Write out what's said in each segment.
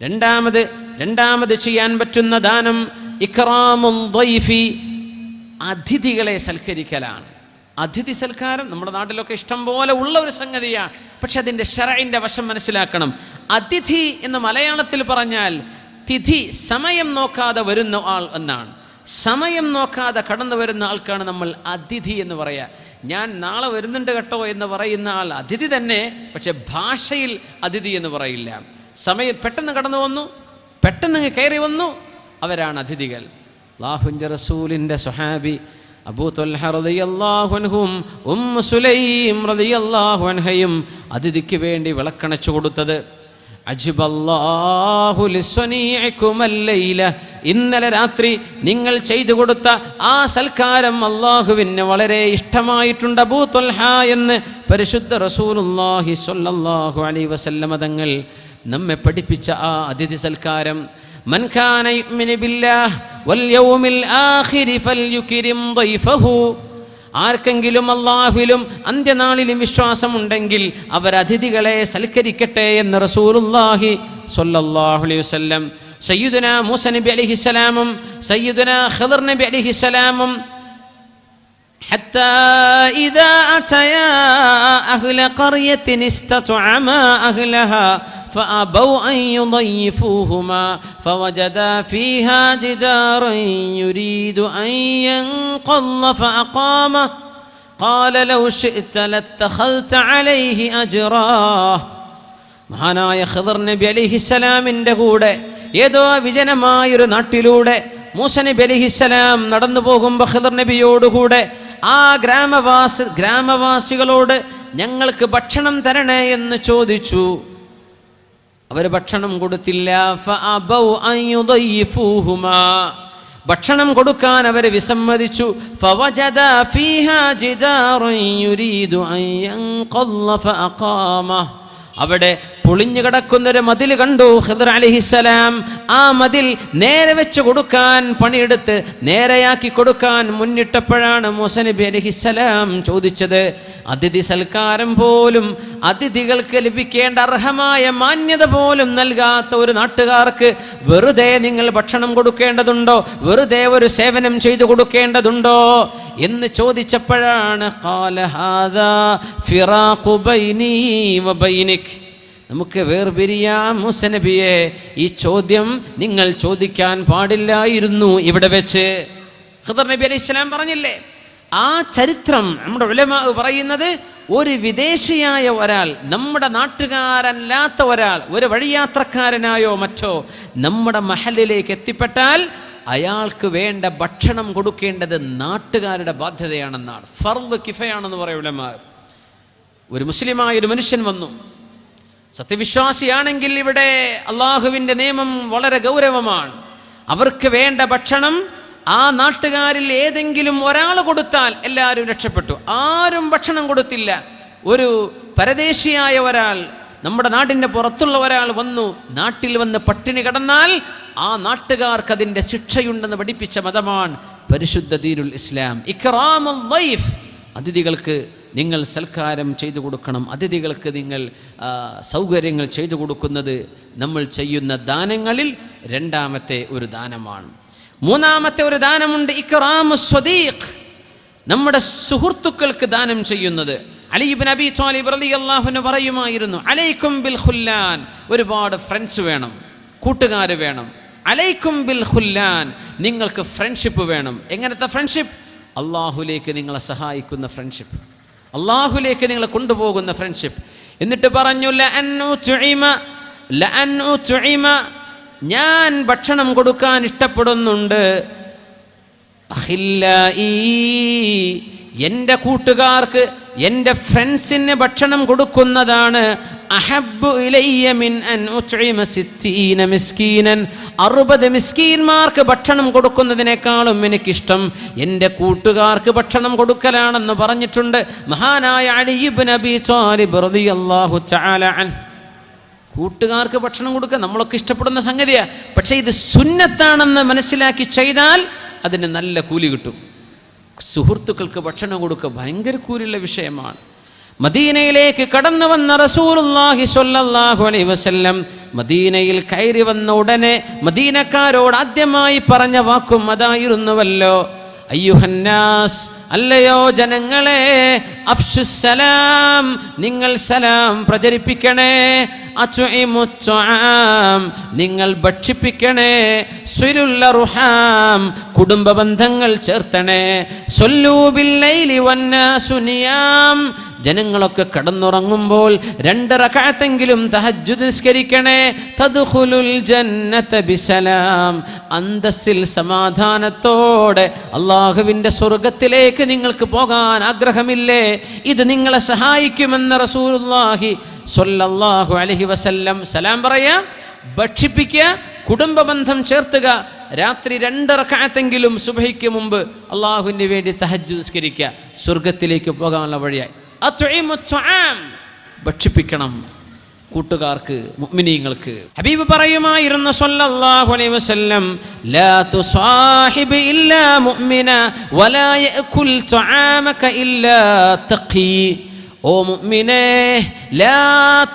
രണ്ടാമത് രണ്ടാമത് ചെയ്യാൻ പറ്റുന്ന ദാനം ഇക്രാമും ദൈഫി അതിഥികളെ സൽക്കരിക്കലാണ്. അതിഥി സൽക്കാരം നമ്മുടെ നാട്ടിലൊക്കെ ഇഷ്ടം പോലെ ഉള്ള ഒരു സംഗതിയാണ്. പക്ഷെ അതിന്റെ ഷറയിന്റെ വശം മനസ്സിലാക്കണം. അതിഥി എന്ന് മലയാളത്തിൽ പറഞ്ഞാൽ തിഥി സമയം നോക്കാതെ വരുന്ന ആൾ എന്നാണ്. സമയം നോക്കാതെ കടന്നു വരുന്ന ആൾക്കാണ് നമ്മൾ അതിഥി എന്ന് പറയുക ഞാൻ നാളെ വരുന്നുണ്ട് കേട്ടോ എന്ന് പറയുന്ന ആൾ അതിഥി തന്നെ പക്ഷെ ഭാഷയിൽ അതിഥി എന്ന് പറയില്ല. സമയം പെട്ടെന്ന് കടന്നു വന്നു പെട്ടെന്ന് കയറി വന്നു. അവരാണ് അതിഥികൾ. അള്ളാഹുന്റെ റസൂലിന്റെ സുഹാബി അബൂ സുലൈം അതിഥിക്ക് വേണ്ടി വിളക്കണച്ചു കൊടുത്തത്. ഇന്നലെ രാത്രി നിങ്ങൾ ചെയ്തു കൊടുത്ത ആ സൽക്കാരം അള്ളാഹുവിന് വളരെ ഇഷ്ടമായിട്ടുണ്ട് അബൂ എന്ന് പരിശുദ്ധ റസൂലുള്ളാഹി സ്വല്ലല്ലാഹു അലൈഹി വസല്ലമ തങ്ങൾ നമ്മെ പഠിപ്പിച്ച ആ അതിഥി സൽക്കാരം من كان يؤمن بالله واليوم الآخر فليكرم ضيفه ആർക്കെങ്കിലും അള്ളാഹുവിലും അന്ത്യനാളിലും വിശ്വാസമുണ്ടെങ്കിൽ അവർ അതിഥികളെ സൽക്കരിക്കട്ടെ എന്ന് റസൂലുള്ളാഹി സ്വല്ലല്ലാഹു അലൈഹി വസല്ലം സയ്യിദുന മൂസ നബി അലൈഹിസ്സലാമും സയ്യിദുന ഖദർ നബി അലൈഹിസ്സലാമും حتى إذا أتيا أهل قرية استطعما أهلها فأبوا أن يضيفوهما فوجدا فيها جدارا يريد أن ينقض فأقامه قال لو شئت لاتخذت عليه أجرا മഹാനായ ഖദർ നബി അലിഹിസലാമിൻ്റെ കൂടെ ഏതോ വിജനമായൊരു നാട്ടിലൂടെ മൂസ നബി അലിഹിസലാം നടന്നു പോകുമ്പോൾ ഖദർ നബിയോടുകൂടെ ആ ഗ്രാമവാസി ഗ്രാമവാസികളോട് ഞങ്ങൾക്ക് ഭക്ഷണം തരണേ എന്ന് ചോദിച്ചു അവർ ഭക്ഷണം കൊടുത്തില്ല. ഭക്ഷണം കൊടുക്കാൻ അവർ വിസമ്മതിച്ചു. അവിടെ പൊളിഞ്ഞു കിടക്കുന്നൊരു മതിൽ കണ്ടു ഖിദർ അലിഹിസലാം ആ മതിൽ നേരെ വെച്ച് കൊടുക്കാൻ പണിയെടുത്ത് നേരെയാക്കി കൊടുക്കാൻ മുന്നിട്ടപ്പോഴാണ് മുസനബി അലിഹിസലാം ചോദിച്ചത് അതിഥി സൽക്കാരം പോലും അതിഥികൾക്ക് ലഭിക്കേണ്ട അർഹമായ മാന്യത പോലും നൽകാത്ത ഒരു നാട്ടുകാർക്ക് വെറുതെ നിങ്ങൾ ഭക്ഷണം കൊടുക്കേണ്ടതുണ്ടോ? വെറുതെ ഒരു സേവനം ചെയ്തു കൊടുക്കേണ്ടതുണ്ടോ? എന്ന് ചോദിച്ചപ്പോഴാണ് "ഖാല ഹാദാ ഫിറാഖു ബൈനീ വബൈനിക്." നമുക്ക് വേർപിരിയാം മുസനബിയെ ഈ ചോദ്യം നിങ്ങൾ ചോദിക്കാൻ പാടില്ലായിരുന്നു ഇവിടെ വെച്ച്. ഖദർ നബി അലൈഹി സ്വലാം പറഞ്ഞില്ലേ ആ ചരിത്രം നമ്മുടെ ഉലമ പറയുന്നത് ഒരു വിദേശിയായ ഒരാൾ നമ്മുടെ നാട്ടുകാരല്ലാത്ത ഒരാൾ ഒരു വഴിയാത്രക്കാരനായോ മറ്റോ നമ്മുടെ മഹലിലേക്ക് എത്തിപ്പെട്ടാൽ അയാൾക്ക് വേണ്ട ഭക്ഷണം കൊടുക്കേണ്ടത് നാട്ടുകാരുടെ ബാധ്യതയാണെന്നാണ്. ഫർദ് കിഫയാണെന്ന് പറയും ഒരു മുസ്ലിമായ ഒരു മനുഷ്യൻ വന്നു. സത്യവിശ്വാസിയാണെങ്കിൽ ഇവിടെ അള്ളാഹുവിന്റെ നിയമം വളരെ ഗൗരവമാണ്. അവർക്ക് വേണ്ട ഭക്ഷണം ആ നാട്ടുകാരിൽ ഏതെങ്കിലും ഒരാൾ കൊടുത്താൽ എല്ലാവരും രക്ഷപ്പെട്ടു. ആരും ഭക്ഷണം കൊടുത്തില്ല. ഒരു പരദേശിയായ ഒരാൾ നമ്മുടെ നാടിന്റെ പുറത്തുള്ള ഒരാൾ വന്നു നാട്ടിൽ വന്ന് പട്ടിണി കടന്നാൽ ആ നാട്ടുകാർക്ക് അതിന്റെ ശിക്ഷയുണ്ടെന്ന് പഠിപ്പിച്ച മതമാണ് പരിശുദ്ധ ദീനുൽ ഇസ്ലാം. ഇക്റാമുൽ ലൈഫ് അതിഥികൾക്ക് നിങ്ങൾ സൽക്കാരം ചെയ്തു കൊടുക്കണം. അതിഥികൾക്ക് നിങ്ങൾ സൗകര്യങ്ങൾ ചെയ്തു കൊടുക്കുന്നത് നമ്മൾ ചെയ്യുന്ന ദാനങ്ങളിൽ രണ്ടാമത്തെ ഒരു ദാനമാണ്. മൂന്നാമത്തെ ഒരു ദാനമുണ്ട് ഇക്റാമു സ്വദീഖ്. നമ്മുടെ സുഹൃത്തുക്കൾക്ക് ദാനം ചെയ്യുന്നത്. അലിബിൻ അബി ത്വാലിബ് അള്ളാഹുന് പറയുമായിരുന്നു അലൈക്കും ബിൽ ഖുല്ലാൻ. ഒരുപാട് ഫ്രണ്ട്സ് വേണം കൂട്ടുകാർ വേണം. അലൈക്കും ബിൽ ഹുല്ലാൻ നിങ്ങൾക്ക് ഫ്രണ്ട്ഷിപ്പ് വേണം. എങ്ങനത്തെ ഫ്രണ്ട്ഷിപ്പ് അള്ളാഹുലേക്ക് നിങ്ങളെ സഹായിക്കുന്ന ഫ്രണ്ട്ഷിപ്പ് അള്ളാഹുലേക്ക് നിങ്ങളെ കൊണ്ടുപോകുന്ന ഫ്രണ്ട്ഷിപ്പ് എന്നിട്ട് പറഞ്ഞു. ഞാൻ ഭക്ഷണം കൊടുക്കാൻ ഇഷ്ടപ്പെടുന്നുണ്ട് എന്റെ കൂട്ടുകാർക്ക് എന്റെ ഫ്രണ്ട്സിന് ഭക്ഷണം കൊടുക്കുന്നതാണ്. മിൻ അൻ മിസ്കീനൻ. അറുപത് മിസ്കീന്മാർക്ക് ഭക്ഷണം കൊടുക്കുന്നതിനേക്കാളും എനിക്കിഷ്ടം. എന്റെ കൂട്ടുകാർക്ക് ഭക്ഷണം കൊടുക്കലാണെന്ന് പറഞ്ഞിട്ടുണ്ട്. മഹാനായ അലിബ് നബി അൻഹു. കൂട്ടുകാർക്ക് ഭക്ഷണം കൊടുക്കുക നമ്മളൊക്കെ ഇഷ്ടപ്പെടുന്ന സംഗതിയാണ് പക്ഷേ ഇത് സുന്നത്താണെന്ന് മനസ്സിലാക്കി ചെയ്താൽ അതിന് നല്ല കൂലി കിട്ടും. സുഹൃത്തുക്കൾക്ക് ഭക്ഷണം കൊടുക്കുക ഭയങ്കര കൂരുള്ള വിഷയമാണ്. മദീനയിലേക്ക് കടന്നു വന്ന റസൂലുള്ളാഹി സ്വല്ലല്ലാഹു അലൈഹി വസല്ലം മദീനയിൽ കയറി വന്ന ഉടനെ മദീനക്കാരോട് ആദ്യമായി പറഞ്ഞ വാക്കും അതായിരുന്നുവല്ലോ. അയ്യുഹന്നാസ് അല്ലയോ ജനങ്ങളെ അഫ്ഷുസലാം നിങ്ങൾ സലാം പ്രചരിപ്പിക്കണേ അച്ചുഇമുച്ചാം നിങ്ങൾ ഭക്ഷിപ്പിക്കണേ സുരുല്ല റുഹാം കുടുംബ ബന്ധങ്ങൾ ചേർത്തണേ സൊല്ലൂബിൽ ലൈലി സുനിയാം നിയാം ജനങ്ങളൊക്കെ കടന്നുറങ്ങുമ്പോൾ രണ്ടര കാലത്തെങ്കിലും തഹജ്ജുദ് നിസ്കരിക്കണേ. തദ്ഖുലുൽ ജന്നത ബിസലാം. അന്തസ്സിൽ സമാധാനത്തോടെ അള്ളാഹുവിന്റെ സ്വർഗത്തിലേക്ക് നിങ്ങൾക്ക് പോകാൻ ആഗ്രഹമില്ലേ? ഇത് നിങ്ങളെ സഹായിക്കുമെന്ന് റസൂലുള്ളാഹി സ്വല്ലല്ലാഹു അലൈഹി വസല്ലം സലാം പറയാം. ഭക്ഷിപ്പിക്കുക കുടുംബബന്ധം ചേർത്തുക. രാത്രി രണ്ട് കാലത്തെങ്കിലും സുബഹിക്ക് മുമ്പ് അള്ളാഹുവിന് വേണ്ടി തഹജ്ജു നിസ്കരിക്കുക. സ്വർഗത്തിലേക്ക് പോകാനുള്ള വഴിയായി. ഭക്ഷിപ്പിക്കണം കൂട്ടുകാർക്ക് മുഅ്മിനീങ്ങൾക്ക്. ഹബീബ് പറയുമായിരുന്നു സല്ലല്ലാഹു അലൈഹി വസല്ലം ലാ തുസാഹിബ് ഇല്ലാ മുഅ്മിന വലാ യഅകുൽ തുആമക ഇല്ലാ തഖി. ഓ മുഅ്മിനേ ലാ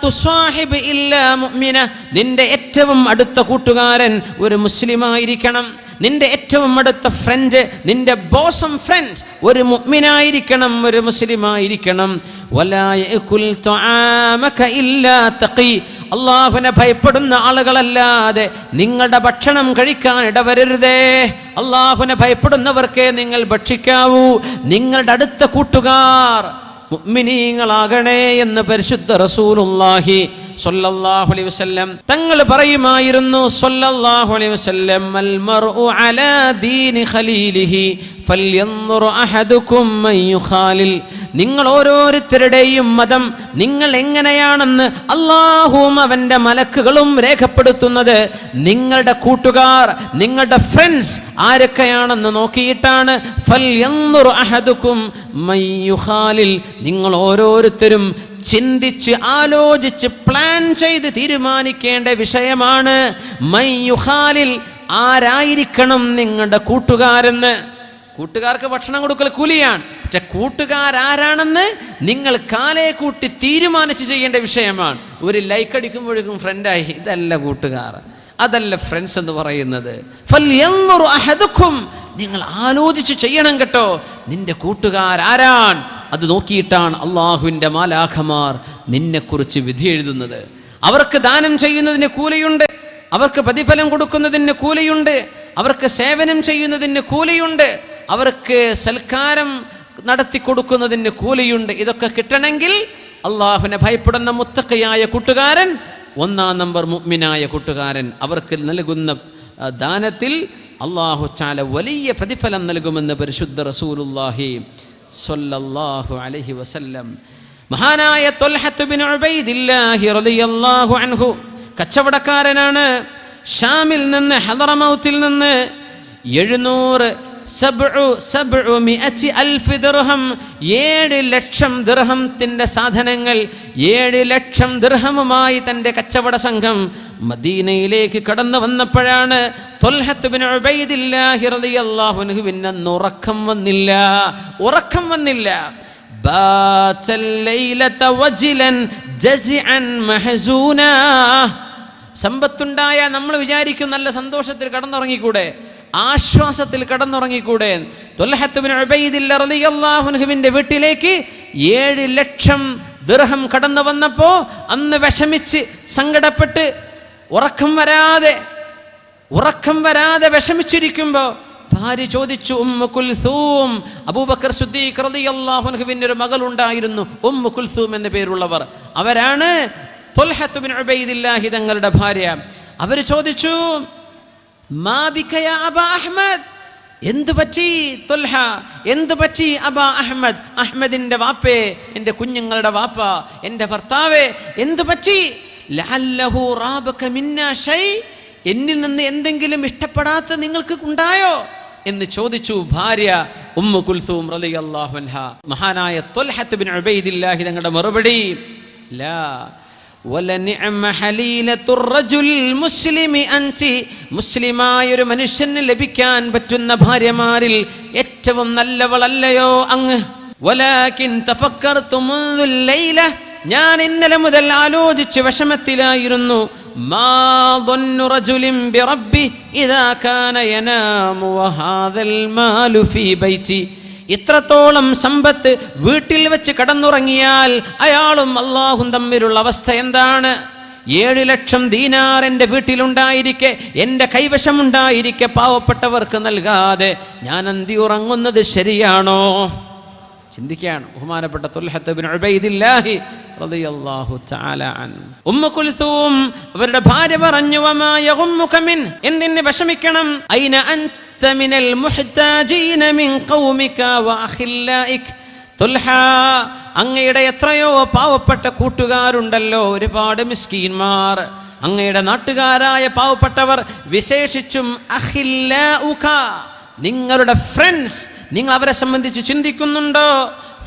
തുസാഹിബ് ഇല്ലാ മുഅ്മിന നിന്റെ ഏറ്റവും അടുത്ത കൂട്ടുകാരൻ ഒരു മുസ്ലിമായിരിക്കണം. നിന്റെ ഏറ്റവും അടുത്ത ഫ്രണ്ട് നിന്റെ ബോസം ഫ്രണ്ട് ഒരു മുഗ്മിനായിരിക്കണം ഒരു മുസ്ലിമായിരിക്കണം. അള്ളാഹുനെ ഭയപ്പെടുന്ന ആളുകളല്ലാതെ നിങ്ങളുടെ ഭക്ഷണം കഴിക്കാൻ ഇടവരരുതേ. അള്ളാഹുവിനെ ഭയപ്പെടുന്നവർക്കേ നിങ്ങൾ ഭക്ഷിക്കാവൂ. നിങ്ങളുടെ അടുത്ത കൂട്ടുകാർ മുഗ്മിനീങ്ങളാകണേ എന്ന് പരിശുദ്ധ റസൂലുള്ളാഹി സ്വല്ലല്ലാഹു അലൈഹി വസല്ലം. തങ്ങൾ പറയുമായിരുന്നു സല്ലല്ലാഹു അലൈഹി വസല്ലം അൽ മർഉ അലാ ദീനി ഖലീലിഹി നിങ്ങൾ ഓരോരുത്തരുടെയും മതം നിങ്ങൾ എങ്ങനെയാണെന്ന് അള്ളാഹുവും അവന്റെ മലക്കുകളും രേഖപ്പെടുത്തുന്നത് നിങ്ങളുടെ കൂട്ടുകാർ നിങ്ങളുടെ ഫ്രണ്ട്സ് ആരൊക്കെയാണെന്ന് നോക്കിയിട്ടാണ്. ഫൽ അഹദുക്കും നിങ്ങൾ ഓരോരുത്തരും ചിന്തിച്ച് ആലോചിച്ച് പ്ലാൻ ചെയ്ത് തീരുമാനിക്കേണ്ട വിഷയമാണ്. മയ്യുഹാലിൽ യുഹാലിൽ ആരായിരിക്കണം നിങ്ങളുടെ കൂട്ടുകാരെന്ന്? കൂട്ടുകാർക്ക് ഭക്ഷണം കൊടുക്കൽ കൂലിയാണ്. പക്ഷെ കൂട്ടുകാരാരാണെന്ന് നിങ്ങൾ കാലയെ കൂട്ടി തീരുമാനിച്ച് ചെയ്യേണ്ട വിഷയമാണ്. ഒരു ലൈക്ക് അടിക്കുമ്പോഴേക്കും ഫ്രണ്ടായി ഇതല്ല കൂട്ടുകാർ അതല്ല ഫ്രണ്ട്സ് എന്ന് പറയുന്നത്. നിങ്ങൾ ആലോചിച്ച് ചെയ്യണം കേട്ടോ. നിന്റെ കൂട്ടുകാരാരാൻ അത് നോക്കിയിട്ടാണ് അള്ളാഹുവിന്റെ മാലാഖമാർ നിന്നെക്കുറിച്ച് വിധി എഴുതുന്നത്. അവർക്ക് ദാനം ചെയ്യുന്നതിന് കൂലിയുണ്ട്. അവർക്ക് പ്രതിഫലം കൊടുക്കുന്നതിന് കൂലിയുണ്ട്. അവർക്ക് സേവനം ചെയ്യുന്നതിന് കൂലിയുണ്ട്. അവർക്ക് സൽക്കാരം നടത്തി കൊടുക്കുന്നതിന് കൂലിയുണ്ട്. ഇതൊക്കെ കിട്ടണമെങ്കിൽ അള്ളാഹുവിനെ ഭയപ്പെടുന്ന മുത്തക്കയായ കൂട്ടുകാരൻ ഒന്നാം നമ്പർ മുഗ്മിനായ കൂട്ടുകാരൻ അവർക്ക് നൽകുന്ന ദാനത്തിൽ അള്ളാഹു ചാല വലിയ പ്രതിഫലം നൽകുമെന്ന് പരിശുദ്ധ റസൂലുള്ളാഹി സ്വല്ലല്ലാഹു അലൈഹി വസല്ലം. മഹാനായ അൻഹു കച്ചവടക്കാരനാണ്. ഷാമിൽ നിന്ന് ഹദറമൗത്തിൽ നിന്ന് എഴുന്നൂറ് ഏഴ് ലക്ഷം ദിർഹത്തിന്റെ സാധനങ്ങൾ ഏഴ് ലക്ഷം ദിർഹമുമായി തന്റെ കച്ചവട സംഘം മദീനയിലേക്ക് കടന്നു വന്നപ്പോഴാണ് പിന്നെ ഉറക്കം വന്നില്ല. ഉറക്കം വന്നില്ല. സമ്പത്തുണ്ടായ നമ്മൾ വിചാരിക്കും നല്ല സന്തോഷത്തിൽ കടന്നുറങ്ങിക്കൂടെ. ആശ്വാസത്തിൽ കടന്നുറങ്ങിക്കൂടെ? തൊല്ലഹത്തുവിന്റെ വീട്ടിലേക്ക് ഏഴ് ലക്ഷം ദൃഹം കടന്നു വന്നപ്പോൾ അന്ന് വിഷമിച്ച് സങ്കടപ്പെട്ട് ഉറക്കം വരാതെ ഉറക്കം വരാതെ വിഷമിച്ചിരിക്കുമ്പോൾ ഭാര്യ ചോദിച്ചു ഉമ്മ കുൽസൂം. അബൂബക്കർ സുദ്ദീഖ് റളിയല്ലാഹു അൻഹുവിന്റെ ഒരു മകളുണ്ടായിരുന്നു ഉമ്മ കുൽസൂം എന്ന പേരുള്ളവർ. അവരാണ് തൊൽഹത്തുബിൻ ബിൻ ഉബൈദില്ലാഹി തങ്ങളുടെ ഭാര്യ. അവർ ചോദിച്ചു മാ ബിക യാ അബാ അഹ്മദ്? എന്തു പറ്റി ത്വൽഹ എന്തു പറ്റി അബ അഹ്മദ്? അഹ്മദിന്റെ വാപ്പേ എന്റെ കുഞ്ഞുങ്ങളുടെ വാപ്പ എന്റെ ഭർത്താവേ എന്തു പറ്റി? എന്നിൽ നിന്ന് എന്തെങ്കിലും ഇഷ്ടപ്പെടാത്ത നിങ്ങൾക്ക് ഉണ്ടായോ എന്ന് ചോദിച്ചു ഭാര്യ ഉമ്മു കുൽസൂം റളിയല്ലാഹു അൻഹ. മഹാനായ തൊൽഹത്ത് ബിൻ ഉബൈദില്ലാഹി തങ്ങളുടെ മറുപടി ലാ മുസ്ലിമായ ഒരു മനുഷ്യന് ലഭിക്കാൻ പറ്റുന്ന ഭാര്യമാരിൽ ഏറ്റവും നല്ലവളല്ലയോ അങ്ങ്. ഞാൻ ഇന്നലെ മുതൽ ആലോചിച്ച് വിഷമത്തിലായിരുന്നു. മാ ഇത്രത്തോളം സമ്പത്ത് വീട്ടിൽ വെച്ച് കടന്നുറങ്ങിയാൽ അയാളും അള്ളാഹും തമ്മിലുള്ള അവസ്ഥ എന്താണ്? ഏഴ് ലക്ഷം ദീനാർ എന്റെ വീട്ടിലുണ്ടായിരിക്കെ എന്റെ കൈവശമുണ്ടായിരിക്കെ പാവപ്പെട്ടവർക്ക് നൽകാതെ ഞാൻ അന്തി ഉറങ്ങുന്നത് ശരിയാണോ? ചിന്തിക്കുകയാണ് ബഹുമാനപ്പെട്ട ഉമ്മ കുൽസൂം അവരുടെ ഭാര്യ പറഞ്ഞു എന്തിന് വിഷമിക്കണം? അൻത മിനൽ മുഹ്താജീന മിൻ ഖൗമിക വഅഖില്ലായിക് തുൽഹ അങ്ങയുടെ എത്രയോ പാവപ്പെട്ട കൂട്ടുകാരുണ്ടല്ലോ ഒരുപാട് മിസ്കീന്മാർ അങ്ങയുടെ നാട്ടുകാരായ പാവപ്പെട്ടവർ വിശേഷിച്ചും അഖില്ലാഉക നിങ്ങളുടെ ഫ്രണ്ട്സ് നിങ്ങൾ അവരെ സംബന്ധിച്ച് ചിന്തിക്കുന്നുണ്ടോ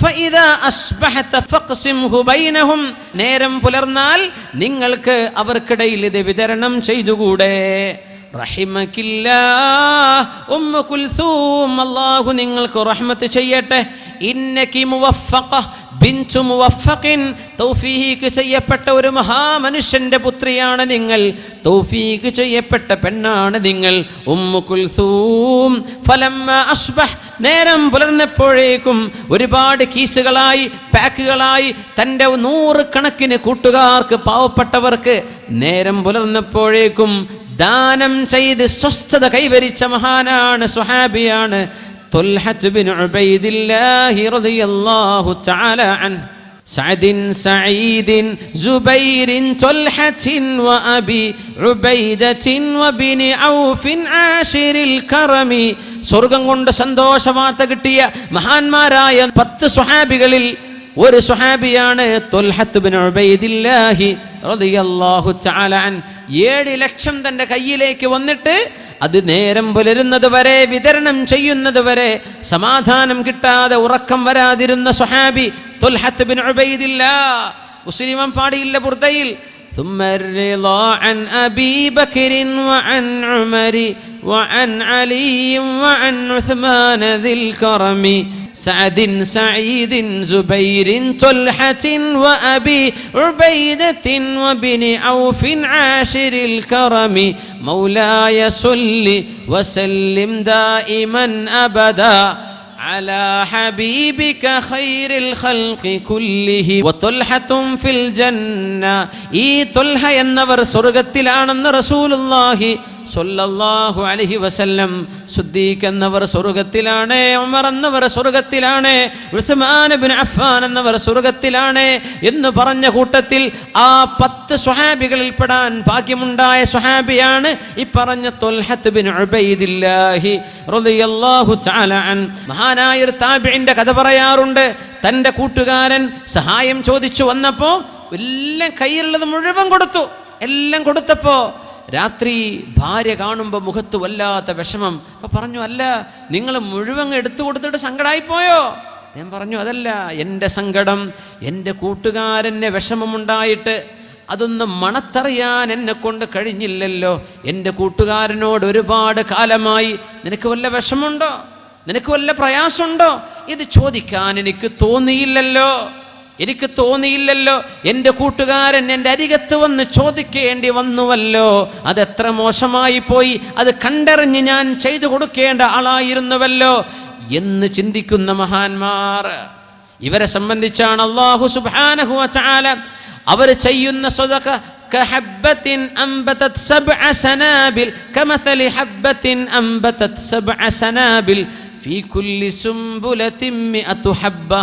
فإذا أصبحت فاقسمه بينهم നേരം പുലർന്നാൽ നിങ്ങൾക്ക് അവർക്കിടയിൽ ഇത് വിതരണം ചെയ്തുകൂടെ റഹിമക്കില്ലാ ഉമ്മ കുൽസൂം അല്ലാഹു നിങ്ങൾക്ക് റഹ്മത്ത് ചെയ്യട്ടെ. ഇന്നകി മുവഫഖ ബിൻതു മുവഫഖിൻ. തൗഫീഖ് ചെയ്യപ്പെട്ട ഒരു മഹാമനുഷ്യന്റെ പുത്രിയാണ് നിങ്ങൾ. തൗഫീഖ് ചെയ്യപ്പെട്ട പെണ്ണാണ് നിങ്ങൾ. ഉമ്മു കുൽസൂം ഫലമ്മ അസ്ബഹ്. നേരം പുലർന്നപ്പോഴേക്കും ഒരുപാട് കീസുകളായി പാക്കുകളായി തന്റെ നൂറ് കണക്കിന് കൂട്ടുകാർക്ക് പാവപ്പെട്ടവർക്ക് നേരം പുലർന്നപ്പോഴേക്കും ദാനം ചെയ്ത് സ്വസ്ഥത കൈവരിച്ച മഹാനാണ് സുഹാബിയാണ് طلحة بن عبيد الله رضي الله تعالى عنه سعد سعيد زبير طلحة وأبي عبيدة وبن عوف عاشر الكرم സ്വർഗം കൊണ്ട് സന്തോഷ വാർത്ത കിട്ടിയ മഹാന്മാരായ പത്ത് സുഹാബികളിൽ ഒരു സുഹാബിയാണ് ഏഴ് ലക്ഷം തന്റെ കയ്യിലേക്ക് വന്നിട്ട് അത് നേരം പുലരുന്നത് വരെ വിതരണം ചെയ്യുന്നത് വരെ സമാധാനം കിട്ടാതെ ഉറക്കം വരാതിരുന്ന സുഹാബി തുൽഹത്ത് ബിൻ ഉബൈദില്ലാ. മുസ്ലിമം പാടിയില്ല ബുർദയിൽ ثم الرضا عن أبي بكر وعن عمر وعن علي وعن عثمان ذي الكرم سعد سعيد زبير طلحة وأبي عبيدة وبن عوف عاشر الكرم. مولاي صل وسلم دائما أبدا. على حبيبك خير الخلق كله وطلحة في الجنة ഈ തൊൽഹ എന്നവർ സ്വർഗത്തിലാണെന്ന് റസൂലുള്ളാഹി സൊല്ലാഹു അലഹി വസല്ലം സുദ്ദീഖ് എന്നവർ സ്വർഗത്തിലാണ് ഉമർ എന്നവർ സ്വർഗത്തിലാണ് അഫ്ഫാൻ എന്നവർ സ്വർഗത്തിലാണ് എന്ന് പറഞ്ഞ കൂട്ടത്തിൽ ആ പത്ത് സ്വഹാബികളിൽ പെടാൻ ഭാഗ്യമുണ്ടായ സ്വഹാബിയാണ് ഈ പറഞ്ഞ തൊൽഹത്ത് ഉബൈദില്ലാഹി റളിയല്ലാഹു തആല അൻ. മഹാനായ ഒരു താബിഇന്റെ കഥ പറയാറുണ്ട്. തന്റെ കൂട്ടുകാരൻ സഹായം ചോദിച്ചു വന്നപ്പോൾ എല്ലാം കയ്യിലുള്ളത് മുഴുവൻ കൊടുത്തു. എല്ലാം കൊടുത്തപ്പോൾ രാത്രി ഭാര്യ കാണുമ്പോൾ മുഖത്ത് വല്ലാത്ത വിഷമം. അപ്പൊ പറഞ്ഞു അല്ല നിങ്ങൾ മുഴുവൻ എടുത്തു കൊടുത്തിട്ട് സങ്കടമായിപ്പോയോ ഞാൻ പറഞ്ഞു അതല്ല എന്റെ സങ്കടം എന്റെ കൂട്ടുകാരന്റെ വിഷമമുണ്ടായിട്ട് അതൊന്ന് മണത്തറിയാൻ എന്നെ കൊണ്ട് കഴിഞ്ഞില്ലല്ലോ. എന്റെ കൂട്ടുകാരനോട് ഒരുപാട് കാലമായി നിനക്ക് വല്ല വിഷമുണ്ടോ നിനക്ക് വല്ല പ്രയാസമുണ്ടോ? ഇത് ചോദിക്കാൻ എനിക്ക് തോന്നിയില്ലല്ലോ. എനിക്ക് തോന്നിയില്ലല്ലോ എൻ്റെ കൂട്ടുകാരൻ എൻ്റെ അരികത്ത് വന്ന് ചോദിക്കേണ്ടി വന്നുവല്ലോ അതെത്ര മോശമായി പോയി അത് കണ്ടറിഞ്ഞ് ഞാൻ ചെയ്തു കൊടുക്കേണ്ട ആളായിരുന്നുവല്ലോ എന്ന് ചിന്തിക്കുന്ന മഹാന്മാർ ഇവരെ സംബന്ധിച്ചാണ് അള്ളാഹു സുബാനഹു ചാല അവർ ചെയ്യുന്ന സ്വതക كحبة أنبتت سبع سنابل كمثل حبة أنبتت سبع سنابل في كل سنبلة مئة حبة